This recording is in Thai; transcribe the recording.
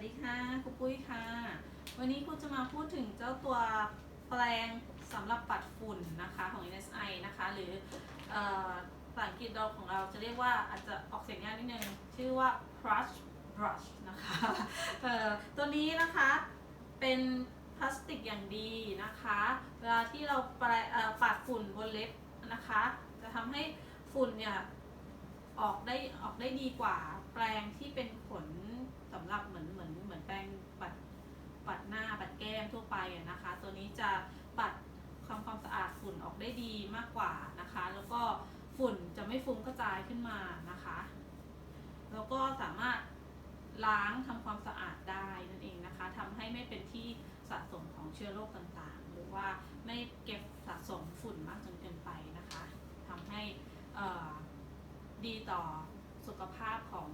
วัสดีค่ะครูปุ้ยค่ะ วันนี้ครูจะมาพูดถึงเจ้าตัวแปลงสำหรับปัดฝุ่นนะคะของ NSI นะคะ หรืออ่อภาษาอังกฤษเราของเราจะเรียกว่าอาจจะออกเสียงยากนิดนึง ชื่อว่า brush brush นะคะตัวนี้นะคะเป็นพลาสติกอย่างดีนะคะ เวลาที่เราปปัดฝุ่นบนเล็บนะคะ จะทำให้ฝุ่นเนี่ยออกได้ออกได้ดีกว่าแปรงที่เป็นขน นะคะตัวนี้จะปัดความความสะอาดฝุ่นออกได้ดีมากกว่านะคะ แล้วก็ฝุ่นจะไม่ฟุ้งกระจายขึ้นมานะคะ แล้วก็สามารถล้างทำความสะอาดได้นั่นเองนะคะทำให้ไม่เป็นที่สะสมของเชื้อโรคต่างๆ หรือว่าไม่เก็บสะสมฝุ่นมากจนเกินไปนะคะทำให้ดีต่อสุขภาพของ